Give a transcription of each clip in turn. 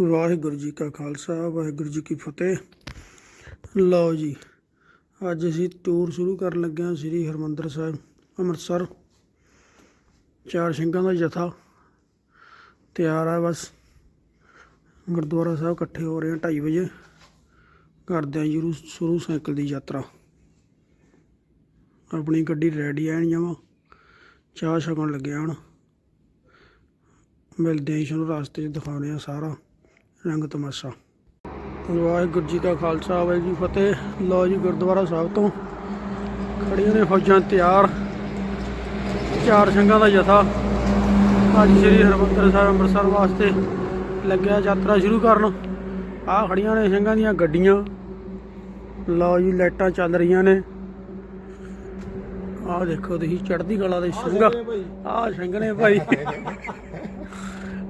ਵਾਹਿਗੁਰੂ ਜੀ ਕਾ ਖਾਲਸਾ, ਵਾਹਿਗੁਰੂ ਜੀ ਕੀ ਫਤਿਹ। ਲਓ ਜੀ, ਅੱਜ ਅਸੀਂ ਟੂਰ ਸ਼ੁਰੂ ਕਰਨ ਲੱਗੇ ਹਾਂ ਸ੍ਰੀ ਹਰਮੰਦਰ ਸਾਹਿਬ, ਅੰਮ੍ਰਿਤਸਰ। ਚਾਰ ਸਿੰਘਾਂ ਦਾ ਜਥਾ ਤਿਆਰ ਆ ਬਸ। ਗੁਰਦੁਆਰਾ ਸਾਹਿਬ ਇਕੱਠੇ ਹੋ ਰਹੇ ਹਾਂ 2:30 ਵਜੇ। ਕਰਦੇ ਹਾਂ ਸ਼ੁਰੂ ਸ਼ੁਰੂ ਸਾਈਕਲ ਦੀ ਯਾਤਰਾ। ਆਪਣੀ ਗੱਡੀ ਰੈਡੀ ਐਨ ਜਾਵਾਂ ਚਾਹ ਛਕਣ ਲੱਗਿਆ ਹਾਂ ਹੁਣ। ਮਿਲਦੇ ਹਾਂ ਤੁਹਾਨੂੰ ਰਸਤੇ 'ਚ ਦਿਖਾਉਂਦੇ ਹਾਂ ਸਾਰਾ। ਰੰਗ ਤਮਾਸ਼ਾ। ਵਾਹਿਗੁਰੂ ਜੀ ਕਾ ਖਾਲਸਾ, ਵਾਹਿਗੁਰੂ ਜੀ ਫਤਿਹ। ਲਓ ਜੀ, ਗੁਰਦੁਆਰਾ ਸਾਹਿਬ ਤੋਂ ਖੜੀਆਂ ਨੇ ਫੌਜਾਂ ਤਿਆਰ। ਚਾਰ ਸਿੰਘਾਂ ਦਾ ਜਥਾ ਅੱਜ ਸ੍ਰੀ ਹਰਿਮੰਦਰ ਸਾਹਿਬ ਅੰਮ੍ਰਿਤਸਰ ਵਾਸਤੇ ਲੱਗਿਆ ਯਾਤਰਾ ਸ਼ੁਰੂ ਕਰਨ। ਆਹ ਖੜੀਆਂ ਨੇ ਸਿੰਘਾਂ ਦੀਆਂ ਗੱਡੀਆਂ। ਲਓ ਜੀ, ਲਾਈਟਾਂ ਚੱਲ ਰਹੀਆਂ ਨੇ। ਆਹ ਦੇਖੋ ਤੁਸੀਂ, ਚੜ੍ਹਦੀ ਕਲਾ ਦੇ ਸਿੰਘ ਆਹ ਸਿੰਘ ਨੇ ਭਾਈ।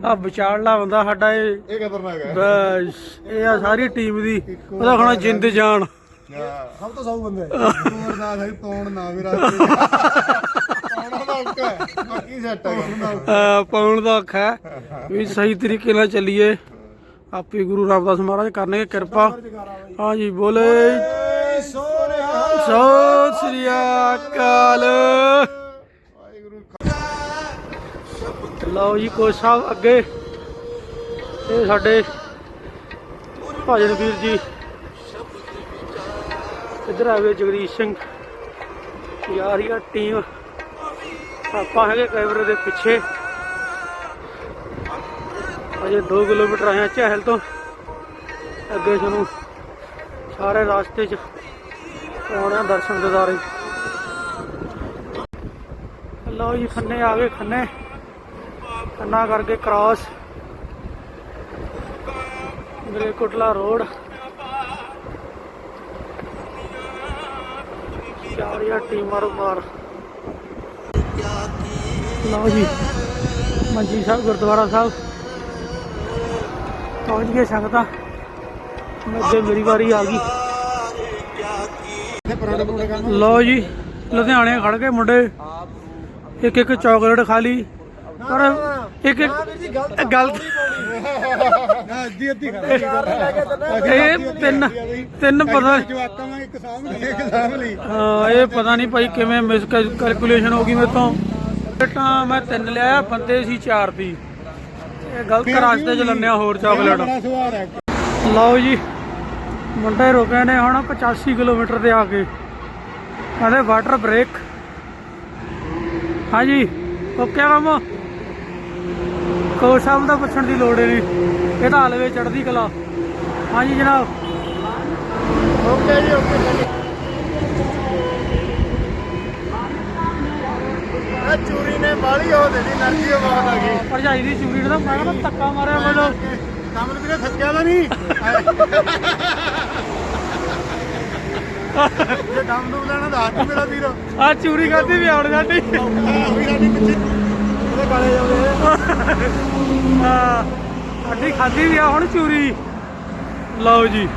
ਆ ਵਿਚਾਰਲਾ ਬੰਦਾ ਸਾਡਾ ਇਹ। ਇਹ ਖਤਰਨਾਕ ਹੈ ਬਸ ਇਹ ਆ ਸਾਰੀ ਟੀਮ ਦੀ। ਉਹਦਾ ਖਾਣਾ ਜਿੰਦ ਜਾਨ। ਸਭ ਤੋਂ ਸੌ ਬੰਦੇ। ਤੋੜ ਨਾ ਸਹੀ ਤੋੜ ਨਾ ਵੀ ਰਾਸਤੇ ਤੋੜਨਾ ਦਾ ਔਕਾ ਹੈ। ਬਾਕੀ ਸੈੱਟ ਹੈ। ਅਹ ਪਾਉਣ ਦਾ ਔਖਾ ਹੈ। ਵੀ ਸਹੀ ਤਰੀਕੇ ਨਾਲ ਚੱਲੀਏ। ਆਪੇ ਗੁਰੂ ਰਾਮਦਾਸ ਮਹਾਰਾਜ ਕਰਨਗੇ ਕਿਰਪਾ। ਹਾਂਜੀ ਬੋਲੇ। ਸੋਨਿਆ ਸਤਿ ਲਓ ਜੀ ਕੋਚ ਸਾਹਿਬ ਅੱਗੇ। ਇਹ ਸਾਡੇ ਭਜਨ ਵੀਰ ਜੀ। ਇੱਧਰ ਆਵੇ ਜਗਦੀਸ਼ ਸਿੰਘ। ਯਾਰ ਯਾਰ ਟੀਮ ਆਪਾਂ ਹੈਗੇ ਕੈਮਰੇ ਦੇ ਪਿੱਛੇ। ਅਜੇ 2 ਕਿਲੋਮੀਟਰ ਆਏ ਹਾਂ ਚਹਿਲ ਤੋਂ। ਅੱਗੇ ਤੁਹਾਨੂੰ ਸਾਰੇ ਰਾਸਤੇ 'ਚ ਆਉਣਾ ਦਰਸ਼ਨ ਦਿਦਾਰੇ। ਲਓ ਜੀ ਖੰਨੇ ਆਵੇ ਖੰਨੇ। ਖੰਨਾ ਕਰਕੇ ਕ੍ਰਾਸ ਮੇਰੇ ਰੋਡ ਚਾਰ ਜਾਂ ਟੀਮ ਮਾਰ ਲਓ ਜੀ, ਮੰਜੀ ਸਾਹਿਬ, ਗੁਰਦੁਆਰਾ ਸਾਹਿਬ। ਪਹੁੰਚ ਗਏ ਸੰਗਤਾਂ। ਅੱਗੇ ਮੇਰੀ ਵਾਰੀ ਆ ਗਈ। ਲਓ ਜੀ, ਲੁਧਿਆਣੇ ਖੜ ਕੇ ਮੁੰਡੇ। ਇੱਕ ਇੱਕ ਚਾਕਲੇਟ ਖਾ ਲਈ। ਪਰ ਇੱਕ ਅੱਧੀ ਅੱਧੀ ਖਾ ਇਹ ਤਿੰਨ ਤਿੰਨ ਪਤਾ ਜਵਾਕਾਂ ਮੈਂ ਇੱਕ ਸਾਹਮਣੇ ਇੱਕ ਸਾਹਮਣੇ ਹਾਂ ਇਹ ਪਤਾ ਨਹੀਂ ਭਾਈ ਕਿਵੇਂ ਮਿਸ ਕੈਲਕੂਲੇਸ਼ਨ ਹੋ ਗਈ ਮੇਰੇ ਤੋਂ। ਤਾਂ ਮੈਂ ਤਿੰਨ ਲਿਆ ਬੰਦੇ ਸੀ ਚਾਰ ਦੀ ਇਹ ਗਲਤ ਰਾਸਤੇ ਚ ਲੰਨਿਆ ਹੋਰ ਚਾਕਲੇਟ। ਲਓ ਜੀ ਮੁੰਡੇ ਰੁਕੇ ਨੇ ਹੁਣ 85 ਕਿਲੋਮੀਟਰ ਤੇ ਆ ਕੇ। ਕਹਿੰਦੇ ਵਾਟਰ ਬ੍ਰੇਕ ਹਾਂਜੀ ਓਕੇ ਕੰਮ। ਕੋਚ ਸਾਹਿਬ ਦਾ ਪੁੱਛਣ ਦੀ ਲੋੜ ਨਹੀਂ। ਇਹ ਤਾਂ ਹਲਵੇ ਚੜ੍ਹਦੀ ਕਲਾ। ਹਾਂਜੀ ਜਨਾਬ। ਓਕੇ ਜੀ ਓਕੇ ਆ ਚੂਰੀ ਨੇ ਬਾਲੀ ਹੋ ਦਿੱਤੀ એનર્ਜੀ ਬਹੁਤ ਆ ਗਈ। ਭਰਜਾਈ ਦੀ ਚੂਰੀ ਨੇ ਤਾਂ ਮੈਂ ਨਾ ਧੱਕਾ ਮਾਰਿਆ ਮੈਨੂੰ। ਕੰਮ ਨੂੰ ਵੀਰੇ ਥੱਕਿਆ ਤਾਂ ਨਹੀਂ। ਜੇ ਦਮ ਦੂਮ ਲੈਣਾ ਤਾਂ ਹੱਥ ਮੇਰਾ ਵੀਰ। ਆ ਚੂਰੀ ਕਰਦੀ ਵੀ ਆਉਣ ਸਾਡੀ ਹੋਈ ਸਾਡੀ ਪਿੱਛੇ ਉਹਦੇ ਕਾਲੇ ਜਾਉਂਦੇ ਹਾਂ, ਸਾਡੀ ਖਾਦੀ ਵੀ ਆ ਹੁਣ ਚੂਰੀ। ਲਓ ਜੀ।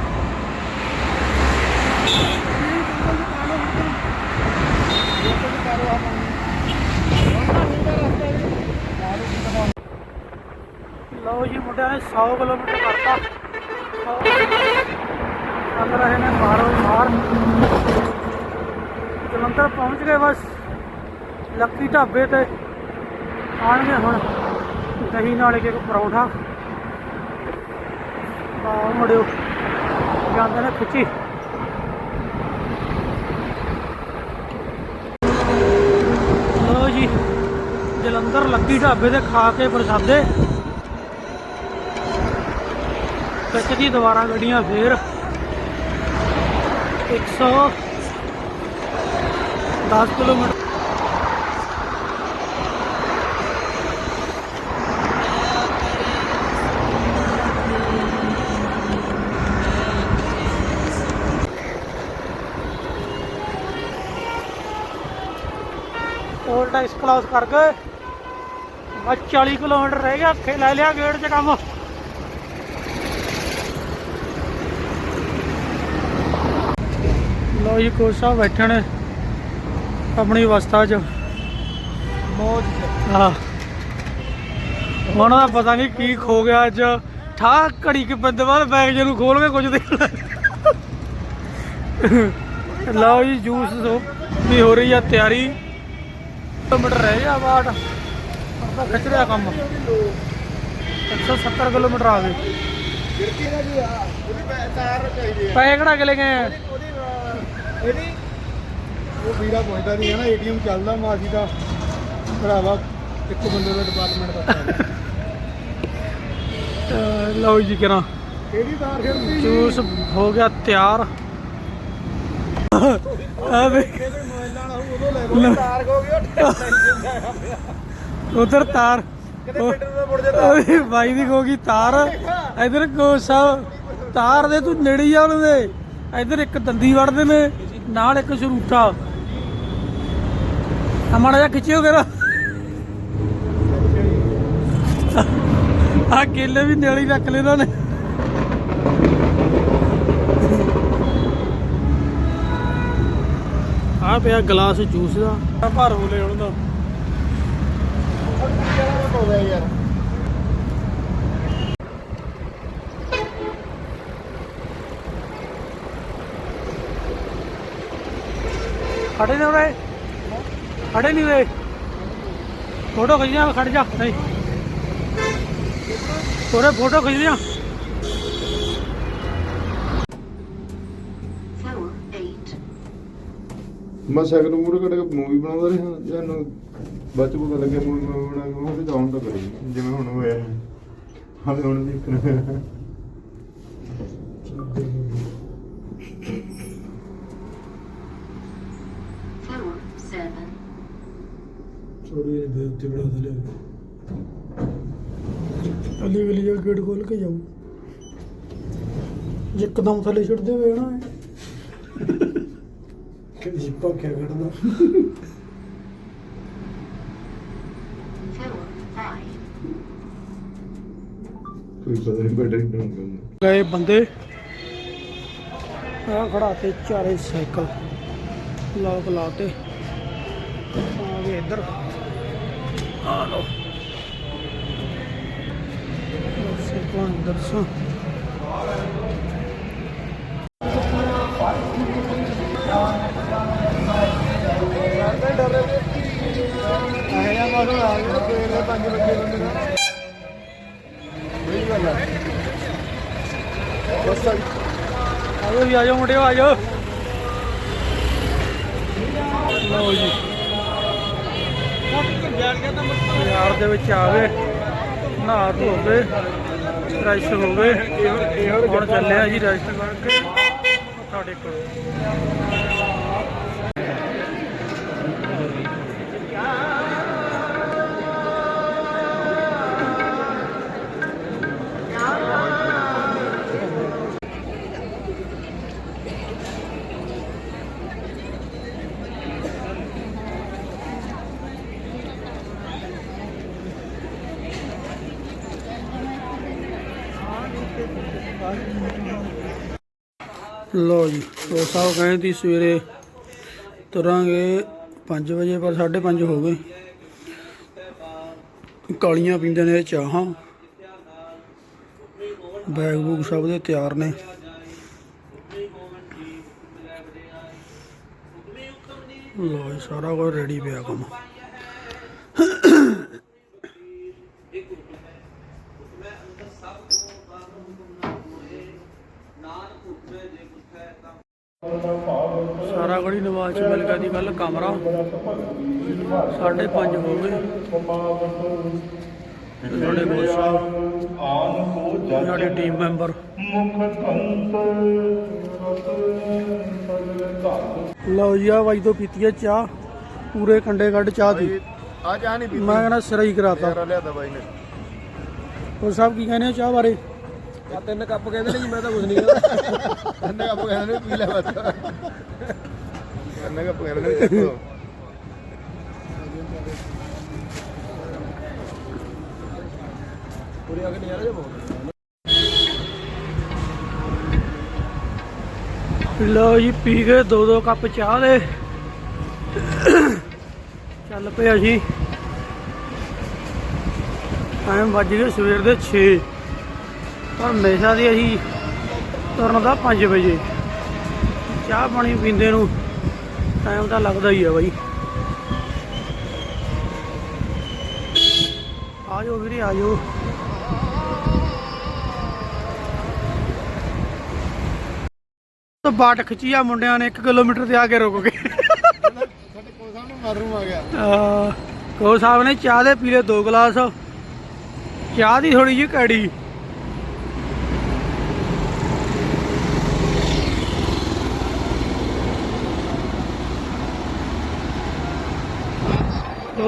ਲਓ ਜੀ, ਮੁੰਡਿਆਂ ਨੇ 100 ਕਿਲੋਮੀਟਰ ਕਰਤਾ। ਚੱਲ ਰਹੇ ਨੇ ਮਾਰੋ ਮਾਰ। ਜਲੰਧਰ ਪਹੁੰਚ ਗਏ ਬਸ। ਲੱਕੀ ਢਾਬੇ ਤੇ। ਆਣਗੇ ਹੁਣ। ਦਹੀਂ ਨਾਲ ਇੱਕ ਪਰੌਂਠਾ। ਆਹ ਮੁੜਿਓ ਜਾਂਦੇ ਨੇ ਖਿੱਚੀ। ਲੋ ਜੀ, ਜਲੰਧਰ ਲੱਗੀ ਢਾਬੇ ਤੇ ਖਾ ਕੇ ਪ੍ਰਸਾਦੇ। ਵਿੱਚ ਦੀ ਦੁਬਾਰਾ ਗੱਡੀਆਂ ਫੇਰ। 110 ਕਿਲੋਮੀਟਰ ਕਲਾਸ ਕਰ ਗਏ ਬਸ 40 ਕਿਲੋਮੀਟਰ ਰਹਿ ਗਿਆ ਅੱਖੇ ਲੈ ਲਿਆ ਗੇੜ 'ਚ ਕੰਮ। ਲੋ ਜੀ ਕੋਚ ਸਾਹਿਬ ਬੈਠੇ ਨੇ ਆਪਣੀ ਅਵਸਥਾ 'ਚ। ਮੌਜ ਹਾਂ। ਉਹਨਾਂ ਦਾ ਪਤਾ ਨਹੀਂ ਕੀ ਖੋ ਗਿਆ ਅੱਜ। ਠਾ ਘੜੀ ਕੇ ਬੰਦੇ ਬਾਅਦ ਬੈਗ ਜਿਹਨੂੰ ਖੋਲ ਕੇ ਕੁਝ ਦੇਖਣਾ ਲਓ ਜੀ ਜੂਸ ਸੋ ਵੀ ਹੋ ਰਹੀ ਆ ਤਿਆਰੀ। ਕਿਲੋਮੀਟਰ ਰਹਿ ਗਿਆ ਬਾਟ ਆਪਾਂ ਖਿੱਚ ਰਿਹਾ ਕੰਮ। 170 ਕਿਲੋਮੀਟਰ ਆ ਗਏ। ਗਿਰਕੀ ਦਾ ਕੀ ਆ ਉਹਦੀ ਪੈ- ਤਾਰ ਚਾਹੀਦੀ ਆ ਪੈਸੇ ਕਿਹੜਾ ਕੇ ਲੈ ਗਏ? ਉਹਦੀ ਅਹ, ਇਹਦੀ ਉਹ ਵੀਰਾ ਪੁੱਛਦਾ ਨਹੀਂ ਹੈ ਨਾ ਏਟੀਐਮ ਚੱਲਦਾ ਮਾਜੀ ਦਾ। ਭਰਾਵਾ ਇੱਕ ਬੰਦੇ ਦਾ ਡਿਪਾਰਟਮੈਂਟ ਦਾ ਅਹ ਲਓ ਜੀ ਕਿਰਾਂ। ਕਿਹੜੀ ਤਾਰ ਖਿੜਦੀ ਜੂਸ ਹੋ ਗਿਆ ਤਿਆਰ। ਆ ਵੇ ਕਿਹਦੇ ਮੋਬਾਈਲ ਨਾਲ ਆਊ ਉਦੋਂ ਲੈ ਲਓ। ਤਾਰ ਖੋ ਗਈ ਉਹ ਉਧਰ ਤਾਰ। ਕਿਤੇ ਦਾ ਮੁੜ ਬਾਈ ਦੀ ਹੋ ਗਈ ਤਾਰ। ਇਧਰ ਕੋ ਸਭ ਤਾਰ ਦੇ ਤੂੰ ਨੇੜੇ ਹੀ ਆ ਉਹਦੇ ਇਧਰ ਇੱਕ ਦੰਦੀ ਵੜਦੇ ਨੇ ਨਾਲ ਇੱਕ ਸ਼ਰੂਟਾ। ਆ ਮਾੜਾ ਜਿਹਾ ਖਿੱਚਿਓ ਕਰਾ ਆ ਕੇਲੇ ਵੀ ਨੇੜੇ ਹੀ ਰੱਖ ਲਏ ਨੇ। ਆ ਪਿਆ ਗਲਾਸ ਜੂਸ ਦਾ। ਭਰ ਹੋ ਲੈ ਹੁਣ ਦਾ ਹੋ ਗਿਆ ਯਾਰ ਖੜੇ ਨੇ ਉਰੇ। ਖੜੇ ਨਹੀਂ ਵੇ ਫੋਟੋ ਖਿੱਚ ਜਾ ਖੜ ਜਾ। ਨਹੀਂ। ਉਰੇ ਫੋਟੋ ਖਿੱਚ ਲਿਆ। ਮੈਂ ਸਾਈਕਲ ਮੂਰੇ ਕੱਢ ਕੇ ਮੂਵੀ ਬਣਾਉਂਦਾ ਰਿਹਾ ਜਾਨੂੰ ਬਾਅਦ ਚ ਪਤਾ ਲੱਗਿਆ ਮੂਵੀ ਮੈਂ ਬਣਾ ਕੇ ਉਹ ਤੇ ਡਾਊਨ ਤਾਂ ਕਰੀ। ਜਿਵੇਂ ਹੁਣ ਹੋਇਆ। ਹਾਲੇ ਹੁਣ ਦੇਖਣਾ। Floor 7. ਚੋਰੀ ਦੇ ਉੱਤੇ ਬੜਾ ਥਲੇ ਅਲੀ ਗਲੀ ਜਾ ਗੇਟ ਖੋਲ ਕੇ ਜਾਊ। ਇੱਕਦਮ ਥੱਲੇ ਛੱਡਦੇ ਹੋਏ ਨਾ ਕਿ ਜਿੱਪਾ ਕਿਆ ਕਰਦਾ Floor 5. ਕੋਈ ਪਤਾ ਨਹੀਂ ਬੈਟਰੀ ਡਾਊਨ ਕਰਨਾ ਗਏ ਬੰਦੇ। ਆ ਖੜਾ ਤੇ ਚਾਰੇ ਸਾਈਕਲ। ਲੋਕ ਲਾਤੇ ਆ ਗਏ ਇੱਧਰ। ਆ ਲੋ ਸਾਈਕਲਾਂ ਅੰਦਰ ਸੋ ਆਜੋ ਮੁੰਡਿਓ, ਆਜੋ। ਲਓ ਜੀ। ਯਾਰ ਦੇ ਵਿੱਚ ਆਵੇ ਨਹਾ ਧੋਵੇ ਗਏ। ਹੋਵੇ ਹੁਣ ਚੱਲੇ ਆ ਜੀ ਰੈਸਟ ਕਰਕੇ। ਮੱਥਾ ਟੇਕਣ ਲਓ ਜੀ ਉਹ ਸਾਹਿਬ ਕਹਿੰਦੇ ਸੀ ਸਵੇਰੇ ਤੁਰਾਂਗੇ 5 ਵਜੇ, ਪਰ 5:30 ਹੋ ਗਏ। ਕਾਲੀਆਂ ਪੀਂਦੇ ਨੇ ਚਾਹਾਂ। ਬੈਗ ਬੂਗ ਸਭ ਦੇ ਤਿਆਰ ਨੇ। ਲਓ ਜੀ, ਸਾਰਾ ਕੁਝ ਰੈਡੀ ਪਿਆ ਕੰਮ। ਸਾਰਾ ਗੜੀ ਨਵਾਜ਼ ਚ ਮਿਲ ਗਿਆ ਦੀ ਗੱਲ ਕਮਰਾ। 5:30 ਹੋ ਗਏ। ਸਾਡੇ ਕੋਲ ਸਾਹਿਬ ਸਾਡੇ ਟੀਮ ਮੈਂਬਰ ਲਓ ਜੀ ਆ ਬਾਈ ਤੋਂ ਪੀਤੀ ਹੈ ਚਾਹ। ਪੂਰੇ ਕੰਡੇ ਕੱਢ ਚਾਹ ਦੀ। ਆ ਜਾ ਨਹੀਂ ਪੀਤੀ। ਮੈਂ ਕਹਿੰਦਾ ਸਿਰਾ ਹੀ ਕਰਾਤਾ। ਯਾਰ ਲਿਆਦਾ ਬਾਈ ਨੇ। ਉਹ ਸਾਹਿਬ ਕੀ ਕਹਿੰਦੇ ਚਾਹ ਬਾਰੇ? ਆ ਤਿੰਨ ਕੱਪ ਕਹਿੰਦੇ ਨੇ ਜੀ ਮੈਂ ਤਾਂ ਕੁਝ ਨਹੀਂ ਕਹਿੰਦਾ। ਤਿੰਨ ਕੱਪ ਕਹਿੰਦੇ ਨੇ ਪੀ ਲੈ ਬਸ। ਤਿੰਨ ਕੱਪ ਕਹਿੰਦੇ ਨੇ ਚੱਕੋ ਪੂਰੀ ਅਗਲੇ ਯਾਰ ਜੇ ਲਓ ਜੀ, ਪੀ ਗਏ ਦੋ ਦੋ ਕੱਪ ਚਾਹ ਦੇ। ਚੱਲ ਪਏ ਅਸੀਂ ਟਾਈਮ ਵੱਜ ਗਏ ਸਵੇਰ ਦੇ 6 ਪਰ ਹਮੇਸ਼ਾ ਦੀ ਅਸੀਂ ਤੁਰਨ ਦਾ 5 ਵਜੇ। ਚਾਹ ਪਾਣੀ ਪੀਂਦੇ ਨੂੰ। ਟਾਈਮ ਤਾਂ ਲੱਗਦਾ ਹੀ ਆ ਬਾਈ। ਆ ਜਾਓ ਵੀਰੇ, ਆ ਜਾਓ। ਤਾਂ ਬਾਟ ਖਿੱਚੀ ਆ ਮੁੰਡਿਆਂ ਨੇ 1 ਕਿਲੋਮੀਟਰ ਤੇ ਆ ਕੇ ਰੁਕ ਗਏ। ਸਾਡੇ ਕੋਲ ਸਾਹਮਣੇ ਮਾਰੂ ਆ ਗਿਆ ਅਹ ਸਾਹਿਬ ਨੇ ਚਾਹ ਦੇ ਪੀਲੇ ਦੋ ਗਲਾਸ। ਚਾਹ ਦੀ ਥੋੜੀ ਜਿਹੀ ਕੜੀ।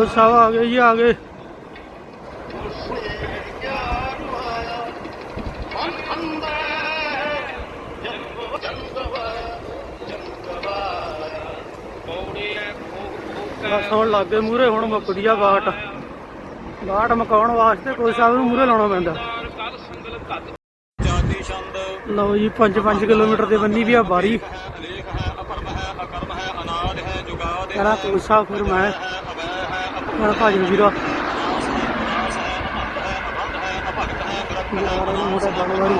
ਕੋ ਸਾਹਿਬ ਆ ਗਏ ਜੀ ਆ ਗਏ। ਬਸ ਹੁਣ ਲੱਗੇ ਮੂਰੇ ਹੁਣ ਮੁੱਕਦੀ ਆ ਬਾਟ। ਬਾਟ ਮਕਾਉਣ ਵਾਸਤੇ ਕੋਈ ਸਾਹਿਬ ਨੂੰ ਮੂਰੇ ਲਾਉਣਾ ਪੈਂਦਾ। ਲਓ ਜੀ 5-5 ਕਿਲੋਮੀਟਰ ਦੇ ਬੰਨੀ ਵੀ ਆ ਬਾਰੀ। ਕਰਾ ਕੋਈ ਸਾਹਿਬ ਫਿਰ ਮੈਂ ਮੇਰਾ ਭਾਜੀ ਵੀਰਾ ਯਾਰ ਇਹ ਮੋਟਾ ਬਣ ਵਾਰੀ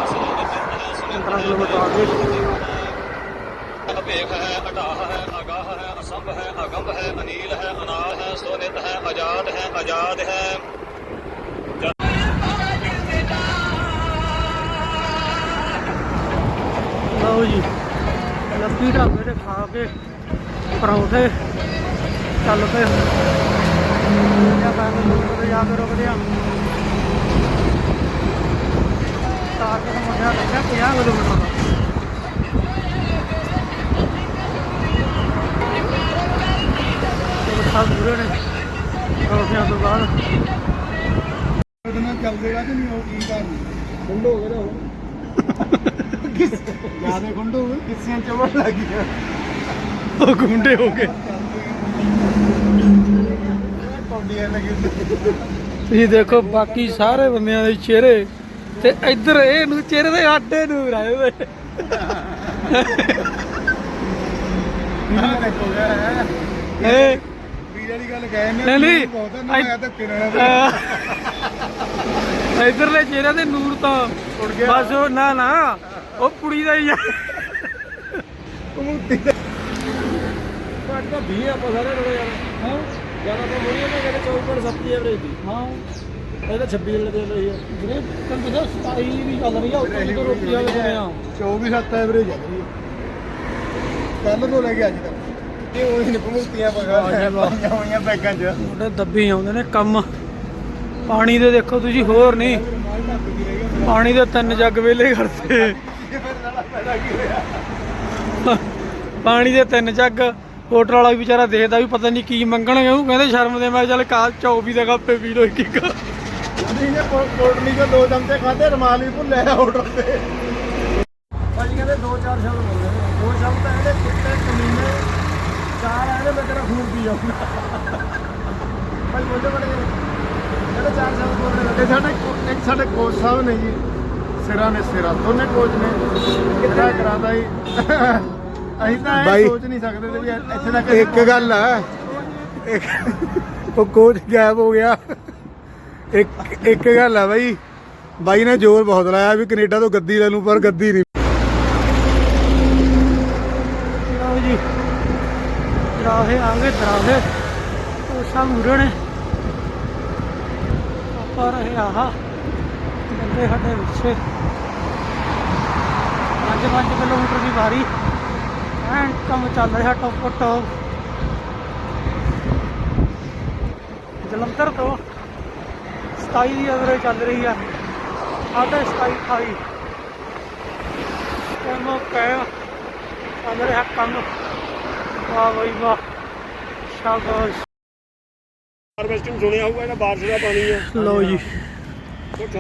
15 ਕਿਲੋਮੀਟਰ ਆ ਗਏ ਅਭੇਖ ਹੈ ਅਟਾਹ ਹੈ ਅਗਾਹ ਹੈ ਅਸੰਭ ਹੈ ਅਗੰਭ ਹੈ ਅਨੀਲ ਹੈ ਅਨਾਲ ਹੈ ਸੋਨਿਤ ਹੈ ਆਜ਼ਾਦ ਹੈ ਆਜ਼ਾਦ ਹੈ ਲਓ ਜੀ ਲੱਭੀ ਢਾਬੇ ਜਾਂ ਬਾਅਦ ਲੋਕ ਤੇ ਜਾ ਕੇ ਰੁਕਦੇ ਆ ਤਾਂ ਕਿ ਮੁੰਡਾ ਲੱਗਿਆ 50 ਕਿਲੋਮੀਟਰ ਦਾ ਤੇ ਸਾਹ ਦੂਰੇ ਨੇ ਪਰੌਂਠਿਆਂ ਤੋਂ ਬਾਅਦ। ਉਹਦੇ ਚੱਲਦੇਗਾ ਕਿ ਨਹੀਂ ਉਹ ਕੀ ਕਰਨੀ ਖੁੰਡ ਹੋ ਗਿਆ ਉਹ ਜ਼ਿਆਦਾ ਖੁੰਡ ਹੋ ਗਏ। ਕਿਸਿਆਂ ਚਵੜ ਲੱਗ ਗਿਆ ਉਹ ਗੁੰਡੇ ਹੋ ਗਏ ਪੌਂਡੀਆਂ ਲੱਗੀ ਤੁਸੀਂ ਦੇਖੋ ਬਾਕੀ ਸਾਰੇ ਬੰਦਿਆਂ ਦੇ ਚਿਹਰੇ ਤੇ ਇੱਧਰ ਇਹ ਨੂੰ ਚਿਹਰੇ ਦੇ ਆਡੇ ਨੂੰ ਗਿਆ ਹੈ ਇਹ ਵੀਰ ਵਾਲੀ ਗੱਲ ਕਹੇ ਨੇ ਨਹੀਂ, ਨਹੀਂ। ਬਹੁਤ ਨਾ ਮੈਂ ਤਾਂ ਕਿਰਣਾ ਅਹ ਇੱਧਰਲੇ ਚਿਹਰੇ ਦੇ ਨੂਰ ਤਾਂ ਉੜ ਗਿਆ। ਬਸ ਉਹ ਨਾ ਨਾ ਉਹ ਕੁੜੀ ਦਾ ਹੀ ਆ। ਕਮੂਤੀ ਘੱਟ ਤਾਂ 20 ਆਪਾਂ ਸਾਰੇ ਰੋੜੇ ਯਾਰ ਹਾਂ। ਜ਼ਿਆਦਾ ਤਾਂ ਮੁੜੀਏ ਨਾ ਕਹਿੰਦੇ 24.7 ਐਵਰੇਜ ਦੀ ਹਾਂ। ਇਹ ਤਾਂ 26 ਵਾਲੇ ਦੇ ਲਈ ਆ। ਵੀਰੇ ਤੈਨੂੰ ਪਤਾ 27 ਵੀ ਚੱਲ ਰਹੀ ਆ ਉੱਤੋਂ ਤੋਂ ਰੋਟੀ ਵਾਲੇ ਬਣੇ ਆ। 24 7 ਐਵਰੇਜ ਆ ਰਹੀ ਕੱਲ ਤੋਂ ਲੈ ਕੇ ਅੱਜ ਤੱਕ। ਉਹ ਪਗਾ ਹੋਈਆਂ ਬੈਗਾਂ 'ਚ। ਉਹਦੇ ਦੱਬੇ ਆਉਂਦੇ ਨੇ ਕੰਮ। ਪਾਣੀ ਦੇ ਦੇਖੋ ਤੁਸੀਂ ਹੋਰ ਨਹੀਂ। ਪਾਣੀ ਦੇ ਤਿੰਨ ਜੱਗ ਵੇਲੇ ਕਰਤੇ ਇਹ ਫਿਰ ਸਾਲਾ ਪੈਦਾ ਕੀ ਹੋਇਆ? ਪਾਣੀ ਦੇ ਤਿੰਨ ਜੱਗ। ਹੋਟਲ ਵਾਲਾ ਵੀ ਵਿਚਾਰਾ ਦੇਖਦਾ ਵੀ ਪਤਾ ਨਹੀਂ ਕੀ ਮੰਗਣਗੇ ਉਹ ਕਹਿੰਦੇ ਸ਼ਰਮ ਦੇ ਮੈਂ ਚੱਲ ਕਾ 24 ਦੇ ਕੱਪੇ ਪੀ ਲੋ ਇੱਕ ਇੱਕ। ਨਹੀਂ ਨੇ ਕੋਟਨੀ ਕੋ ਦੋ ਚਮਚੇ ਖਾਦੇ ਰਮਾਲ ਵੀ ਭੁੱਲਿਆ ਆਰਡਰ ਤੇ। ਭਾਜੀ ਕਹਿੰਦੇ 2-4 ਸ਼ਬਦ ਬੋਲਦੇ ਨੇ। ਦੋ ਸ਼ਬਦ ਤਾਂ ਇਹਦੇ ਕੁੱਤੇ ਕਮੀਨੇ ਚਾਰ ਆਏ ਨੇ ਮੈਂ ਤੇਰਾ ਖੂਨ ਪੀ ਜਾਊਂਗਾ। ਭਾਈ ਬੋਲਦੇ ਬੜੇ। ਕਹਿੰਦੇ ਚਾਰ ਸ਼ਬਦ ਬੋਲਦੇ ਸਾਡੇ ਇੱਕ ਸਾਡੇ ਕੋਚ ਸਾਹਿਬ ਨੇ ਜੀ ਸਿਰਾਂ ਨੇ ਸਿਰਾ ਦੋਨੇ ਕੋਚ ਨੇ। ਕਿੱਥੇ ਕਰਾਂਦਾ ਜੀ। ਅਸੀਂ ਤਾਂ ਇਹ ਸੋਚ ਨਹੀਂ ਸਕਦੇ ਤੇ ਵੀ ਇੱਥੇ ਤੱਕ ਇੱਕ ਗੱਲ ਆ। ਉਹ ਕੋਚ ਗਾਇਬ ਹੋ ਗਿਆ। ਇੱਕ ਇੱਕ ਗੱਲ ਆ ਬਾਈ। ਬਾਈ ਨੇ ਜ਼ੋਰ ਬਹੁਤ ਲਾਇਆ ਵੀ ਕੈਨੇਡਾ ਤੋਂ ਗੱਦੀ ਲੈ ਲੂੰ ਪਰ ਗੱਦੀ ਨਹੀਂ। ਲਓ ਜੀ। ਦਰਾਹੇ ਆ ਗਏ ਦਰਾਹੇ ਉਹ ਸਭ ਮੁਰੇ ਨੇ। ਆਪਾਂ ਰਹੇ ਆਹ। ਬੰਦੇ ਸਾਡੇ ਪਿੱਛੇ। 5-5 ਕਿਲੋਮੀਟਰ ਦੀ ਵਾਰੀ। ਐਨ ਕੰਮ ਚੱਲ ਰਿਹਾ ਟੋਪ ਟੋਪ ਜਲੰਧਰ ਤੋਂ 27 ਦੀ ਅਗਰੇ ਚੱਲ ਰਹੀ ਆ। ਆਧਾ 27 28 ਕੰਮ ਕਹਿ ਚੱਲ ਰਿਹਾ ਕੰਮ। ਵਾਹ ਬਈ ਵਾਹ। ਸ਼ਾਬਾਸ਼। ਹਾਰਵੈਸਟਿੰਗ ਸੁਣਿਆ ਹੋਊਗਾ ਇਹਨਾਂ ਬਾਰਿਸ਼ ਦਾ ਪਾਣੀ ਆ। ਲਓ ਜੀ।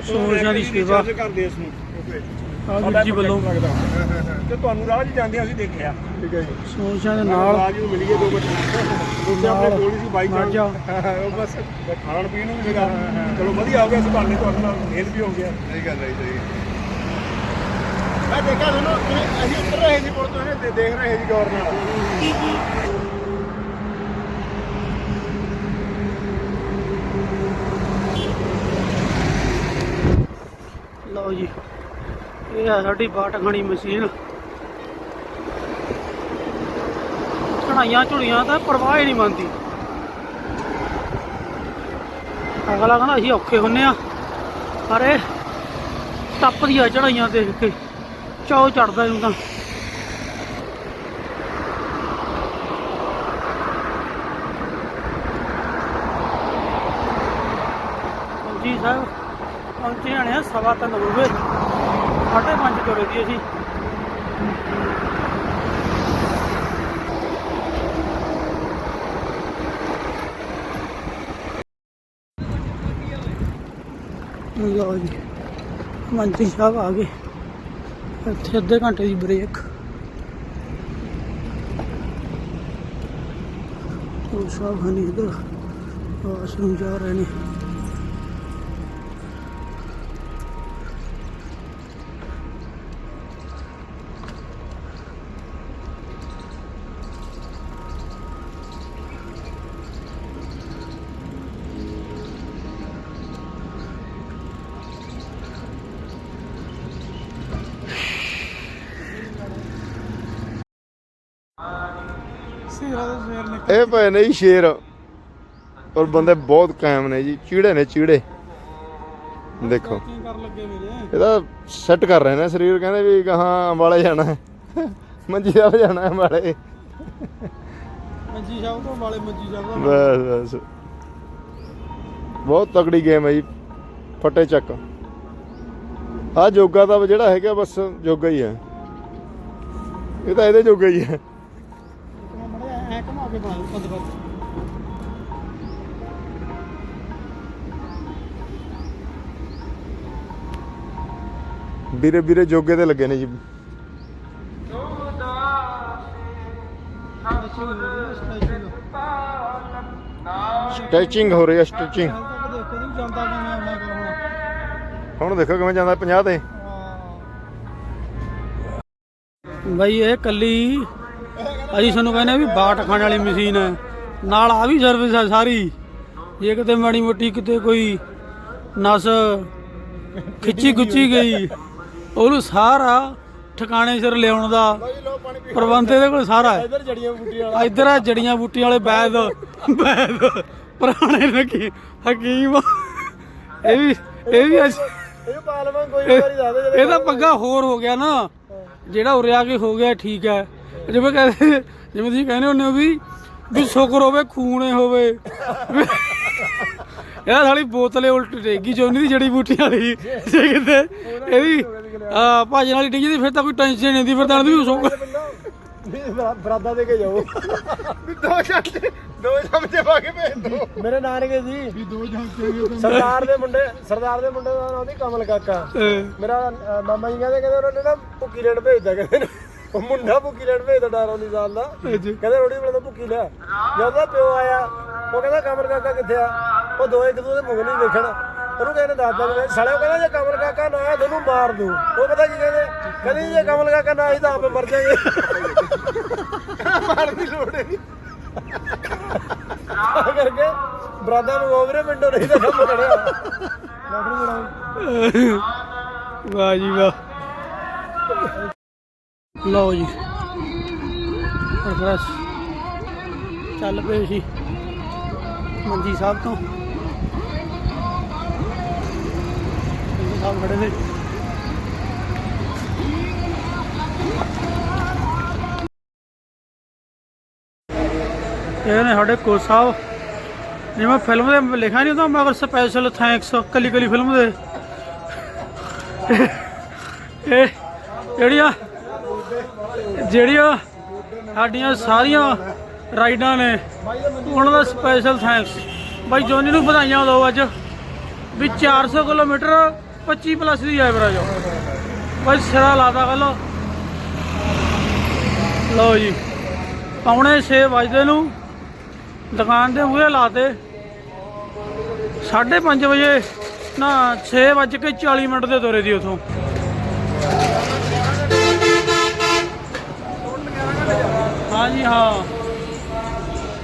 ਸੋਰਸਾਂ ਦੀ ਸੇਵਾ। ਕਰਦੇ ਇਸ ਨੂੰ। ਵੀਰ ਜੀ ਵੱਲੋਂ। ਤੇ ਤੁਹਾਨੂੰ ਰਾਹ 'ਚ ਜਾਂਦੇ ਅਸੀਂ ਦੇਖਿਆ। ਠੀਕ ਹੈ ਜੀ। ਸੋਰਸਾਂ ਦੇ ਨਾਲ ਰਾਜ ਨੂੰ ਮਿਲੀ ਗਏ ਦੋ ਬੱਚੇ। ਦੂਜੇ ਆਪਣੇ ਨਾਲ ਕੋਲ ਹੀ ਸੀ ਬਾਈਕ ਮਾਝਾ। ਉਹ ਬਸ ਖਾਣ ਪੀਣ ਨੂੰ ਵੀ ਸੀਗਾ। ਚਲੋ ਵਧੀਆ ਹੋ ਗਿਆ ਸੰਭਾਲਣੇ ਤੁਹਾਡੇ ਨਾਲ ਮੇਲ ਵੀ ਹੋ ਗਿਆ। ਸਹੀ ਗੱਲ ਹੈ ਜੀ, ਸਹੀ। ਮੈਂ ਦੇਖਿਆ ਤੁਹਾਨੂੰ ਇਹ- ਅਸੀਂ ਉੱਤਰ ਰਹੇ ਸੀ ਪੁਲ ਤੋਂ ਇਹ ਦੇ- ਦੇਖ ਰਹੇ ਸੀ ਗੌਰ ਨਾਲ। ਲਓ ਜੀ। ਇਹ ਆ ਸਾਡੀ ਬਾਟ ਖਾਣੀ ਮਸ਼ੀਨ। ਚੜਾਈਆਂ ਝੁੜੀਆਂ ਤਾਂ ਪਰਵਾਹ ਹੀ ਨਹੀਂ ਮੰਨਦੀ ਅਗਲਾ ਕਹਿੰਦਾ ਅਸੀਂ ਔਖੇ ਹੁੰਨੇ ਆ। ਪਰ ਇਹ ਟੱਪਦੀਆਂ ਚੜਾਈਆਂ ਦੇਖ ਕੇ ਚਾਉ ਚੜਦਾ ਇਹਨੂੰ ਤਾਂ ਜੀ ਸਾਹਿਬ ਪਹੁੰਚੇ ਜਾਣੇ ਆ ਸਵਾ ਤਿੰਨ ਹੋ ਗਏ ਸਾਢੇ ਪੰਜ ਤੁਰੇ ਦੀ ਅਸੀਂ ਲਓ ਜੀ ਮੰਤਰੀ ਸਾਹਿਬ ਆ ਗਏ। ਇੱਥੇ ਅੱਧੇ ਘੰਟੇ ਦੀ ਬ੍ਰੇਕ ਉਹ ਸਾਹਿਬ ਹਨੀ ਇਧਰ ਵਾਸ਼ਰੂਮ ਜਾ ਰਹੇ ਨੇ। ਇਹ ਪਏ ਨੇ ਜੀ ਸ਼ੇਰ। ਔਰ ਬੰਦੇ ਬਹੁਤ ਕਾਇਮ ਨੇ ਜੀ। ਚੀੜੇ ਨੇ ਚੀੜੇ। ਦੇਖੋ। ਕੀ ਕਰ ਲੱਗੇ ਮੇਰੇ ਇਹਦਾ ਸੈੱਟ ਕਰ ਰਹੇ ਨੇ ਸਰੀਰ। ਕਹਿੰਦੇ ਵੀ ਗਾਹਾਂ ਅੰਬਾਲੇ ਜਾਣਾ ਹੈ। ਮੰਜੀ ਸਾਹਿਬ ਜਾਣਾ ਹੈ ਅੰਬਾਲੇ। ਮੰਜੀ ਸਾਹਿਬ ਤੋਂ ਵਾਲੇ ਮੰਜੀ ਸਾਹਿਬ ਬਸ ਬਸ। ਬਹੁਤ ਤਕੜੀ ਗੇਮ ਹੈ ਜੀ। ਫੱਟੇ ਚੱਕ। ਆ ਜੋਗਾ ਦਾ ਜਿਹੜਾ ਹੈਗਾ ਬਸ ਜੋਗਾ ਹੀ ਹੈ। ਇਹ ਤਾਂ ਇਹਦੇ ਜੋਗਾ ਹੀ ਹੈ। ਕੇ ਬਣਾ ਵੀਰੇ ਵੀਰੇ ਜੋਗੇ ਤੇ ਲੱਗੇ ਨੇ ਜੀ। ਸਟੈਚਿੰਗ ਹੋ ਰਹੀ ਹੈ ਦੇਖੋ ਜਾਂਦਾ ਕਿਵੇਂ ਹੁਣ ਹੁਣ ਦੇਖੋ ਕਿਵੇਂ ਜਾਂਦਾ 50 ਤੇ। ਬਈ ਇਹ ਕੱਲੀ ਅਸੀਂ ਤੁਹਾਨੂੰ ਕਹਿੰਦੇ ਆ ਵੀ ਬਾਟ ਖਾਣ ਵਾਲੀ ਮਸ਼ੀਨ ਹੈ। ਨਾਲ ਆ ਵੀ ਸਰਵਿਸ ਹੈ ਸਾਰੀ। ਜੇ ਕਿਤੇ ਮਾੜੀ ਮੋਟੀ ਕਿਤੇ ਕੋਈ ਨਸ ਖਿੱਚੀ ਗੁੱਚੀ ਗਈ ਉਹਨੂੰ ਸਾਰਾ ਠਿਕਾਣੇ ਸਿਰ ਲਿਆਉਣ ਦਾ ਪ੍ਰਬੰਧ ਇਹਦੇ ਕੋਲ ਸਾਰਾ ਹੈ। ਇੱਧਰ ਜੜੀਆਂ ਬੂਟੀਆਂ ਇੱਧਰ ਆ ਜੜੀਆਂ ਬੂਟੀਆਂ ਵਾਲੇ ਬੈਦ ਬੈਦ ਪੁਰਾਣੇ ਨਕੀ ਹਕੀਮ। ਇਹ ਵੀ ਇਹ ਵੀ ਅੱਜ ਇਹ ਪਾਲਵਾਂ ਕੋਈ ਵਾਰੀ ਦੱਸ ਦੇ ਇਹਦਾ ਪੰਗਾ ਹੋਰ ਹੋ ਗਿਆ ਨਾ। ਜਿਹੜਾ ਉਰੇ ਆ ਕੇ ਹੋ ਗਿਆ ਠੀਕ ਹੈ। ਜਿਵੇਂ ਕਹਿੰਦੇ ਜਿਵੇਂ ਤੁਸੀਂ ਕਹਿੰਦੇ ਹੁੰਦੇ ਹੋ ਵੀ ਵੀ ਸ਼ੁਕਰ ਹੋਵੇ ਖੂਨੇ ਹੋਵੇ। ਇਹਦਾ ਸਾਲੀ ਬੋਤਲੇ ਉਲਟ ਡੇਗੀ ਜੋਨੀ ਦੀ ਜੜੀ ਬੂਟੀ ਵਾਲੀ। ਜੇ ਕਿਤੇ ਇਹਦੀ ਆ ਭਾਜਣ ਵਾਲੀ ਡਿੱਗੀ ਦੀ ਫਿਰ ਤਾਂ ਕੋਈ ਟੈਨਸ਼ਨ ਨਹੀਂ ਹੁੰਦੀ ਫਿਰ ਤਾਂ ਵੀ ਸ਼ੁਕਰ। ਬਰਾਦਾ ਦੇ ਕੇ ਜਾਓ। ਵੀ ਦੋ ਚਮਚੇ ਦੋ ਚਮਚੇ ਪਾ ਕੇ ਭੇਜ ਦੋ। ਮੇਰੇ ਨਾਨਕੇ ਜੀ ਵੀ ਦੋ ਸਰਦਾਰ ਦੇ ਮੁੰਡੇ ਸਰਦਾਰ ਦੇ ਮੁੰਡੇ ਦਾ ਨਾਮ ਸੀ ਕਮਲ ਕਾਕਾ। ਮੇਰਾ ਮਾਮਾ ਜੀ ਕਹਿੰਦੇ ਕਹਿੰਦੇ ਉਹਨਾਂ ਨੇ ਨਾ ਭੁੱਕੀ ਲੈਣ ਭੇਜਦਾ ਕਹਿੰਦੇ ਨੇ। ਉਹ ਮੁੰਡਾ ਭੁੱਕੀ ਲੈਣ ਭੇਜਦਾ ਡਾਰੋਂ ਦੀ ਸਾਲ ਦਾ। ਕਹਿੰਦੇ ਰੋਟੀ ਬਣਾ ਭੁੱਕੀ ਲਿਆ ਜਦੋਂ ਪਿਓ ਆਇਆ ਉਹ ਕਹਿੰਦਾ ਕਮਲ ਕਾਕਾ ਕਿੱਥੇ ਆ? ਉਹ ਦੋਏ ਇੱਕ ਦੂਜੇ ਦੇ ਮੁੰਗ ਨਹੀਂ ਵੇਖਣ। ਉਹਨੂੰ ਕਹਿੰਦੇ ਦੱਸਦਾ ਵੀ ਸਾਲੇ ਉਹ ਕਹਿੰਦਾ ਜੇ ਕਮਲ ਕਾਕਾ ਨਾ ਆਇਆ ਤੁਹਾਨੂੰ ਮਾਰ ਦੂੰ ਉਹ ਪਤਾ ਕੀ ਕਹਿੰਦੇ? ਕਹਿੰਦੇ ਜੇ ਕਮਲ ਕਾਕਾ ਨਾ ਆਈ ਤਾਂ ਆਪੇ ਮਰ ਜਾਗੇ। ਮਾਰਨ ਦੀ ਲੋੜ ਨਹੀਂ। ਕਰਕੇ ਬਰਾਦਾ ਨੂੰ ਓਵਰੇ ਵਿੰਡੋ ਨਹੀਂ ਤਾਂ ਕੰਮ ਕਰਿਆ। ਵਾਹ ਜੀ ਵਾਹ। ਲਓ ਜੀ। ਬਸ ਚੱਲ ਪਏ ਸੀ ਮੰਜੀ ਸਾਹਿਬ ਤੋਂ। ਮੰਜੀ ਸਾਹਿਬ ਖੜੇ ਨੇ। ਇਹ ਨੇ ਸਾਡੇ ਕੋਚ ਸਾਹਿਬ। ਜਿਵੇਂ ਫਿਲਮ ਦੇ ਲਿਖਿਆ ਨਹੀਂ ਹੁੰਦਾ, ਮਗਰ ਸਪੈਸ਼ਲ ਥੈਂਕਸ ਕੱਲੀ ਕੱਲੀ ਫਿਲਮ ਦੇ ਇਹ ਜਿਹੜੀਆਂ ਜਿਹੜੀਆਂ ਸਾਡੀਆਂ ਸਾਰੀਆਂ ਰਾਈਡਾਂ ਨੇ, ਉਹਨਾਂ ਦਾ ਸਪੈਸ਼ਲ ਥੈਂਕਸ ਬਾਈ ਜੋਨੀ ਨੂੰ ਵਧਾਈਆਂ ਦਿਓ ਅੱਜ। ਵੀ 400 ਕਿਲੋਮੀਟਰ 25 ਪਲੱਸ ਦੀ ਐਵਰੇਜ ਬਾਈ ਸਿਰਾ ਲਾਦਾ ਗੱਲ ਲਓ ਜੀ, ਪੌਣੇ 6 ਵਜੇ ਨੂੰ ਦੁਕਾਨ ਦੇ ਮੂਹਰੇ ਲਾਤੇ। 5:30 ਵਜੇ, ਨਾ 6 ਵੱਜ ਕੇ 40 ਮਿੰਟ ਦੇ ਦੌਰੇ ਦੀ ਉਥੋਂ। ਹਾਂਜੀ ਹਾਂ।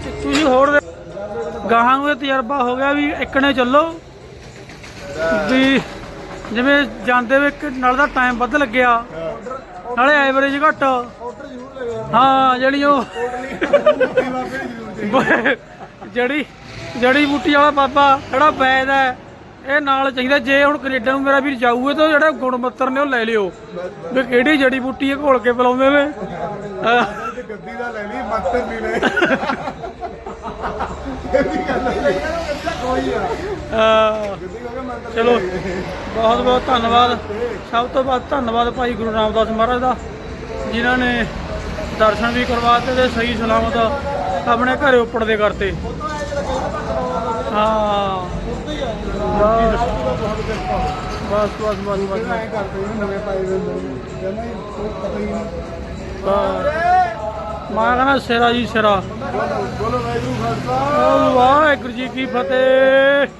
ਤੇ ਤੁਸੀਂ ਹੋਰ ਗਾਹਾਂ ਨੂੰ ਇਹ ਤਜਰਬਾ ਹੋ ਗਿਆ ਵੀ ਇੱਕ ਨੇ ਚੱਲੋ। ਵੀ ਜਿਵੇਂ ਜਾਂਦੇ ਵੇ ਇੱਕ ਨਾਲ ਦਾ ਟਾਈਮ ਵੱਧ ਲੱਗਿਆ। ਨਾਲੇ ਐਵਰੇਜ ਘੱਟ। ਹਾਂ, ਜਿਹੜੀ ਉਹ ਬਾਬੇ ਜੜੀ ਜੜੀ ਬੂਟੀ ਵਾਲਾ ਬਾਬਾ, ਜਿਹੜਾ ਵੈਦ ਇਹ ਨਾਲ ਚਾਹੀਦਾ। ਜੇ ਹੁਣ ਕੈਨੇਡਾ ਨੂੰ ਮੇਰਾ ਵੀਰ ਜਾਊਗਾ ਤਾਂ ਜਿਹੜੇ ਗੁਣ ਮੱਤਰ ਨੇ ਉਹ ਲੈ ਲਿਓ। ਵੀ ਕਿਹੜੀ ਜੜੀ ਬੂਟੀ ਹੈ ਘੋਲ ਕੇ ਪਿਲਾਉਂਦੇ ਨੇ। ਗੱਦੀ ਦਾ ਲੈ ਲਈ ਗੱਦੀ ਕੋਈ ਆ। ਗੱਦੀ ਕਹੋਗੇ ਮੰਤਰ ਚਲੋ ਬਹੁਤ ਬਹੁਤ ਧੰਨਵਾਦ। ਸਭ ਤੋਂ ਵੱਧ ਧੰਨਵਾਦ ਭਾਈ ਗੁਰੂ ਰਾਮਦਾਸ ਮਹਾਰਾਜ ਦਾ ਜਿਨ੍ਹਾਂ ਨੇ ਦਰਸ਼ਨ ਵੀ ਕਰਵਾਤੇ ਤੇ ਸਹੀ ਸਲਾਮਤ ਆਪਣੇ ਘਰੇ ਉੱਪੜਦੇ ਕਰਤੇ। ਹਾਂ। ਬਸ। ਬਸ ਬਸ ਬਸ ਐ ਕਰਦੇ ਨੇ ਨਵੇਂ ਪਾਏ ਹੋਏ ਹੁੰਦੇ ਕਹਿੰਦਾ ਜੀ ਕੋਈ ਪਤਾ ਹੀ ਨਹੀਂ। ਮੈਂ ਕਹਿੰਦਾ ਸਿਰਾ ਜੀ ਸਿਰਾ। ਵਾਹਿਗੁਰੂ ਜੀ ਕੀ ਫਤਿਹ।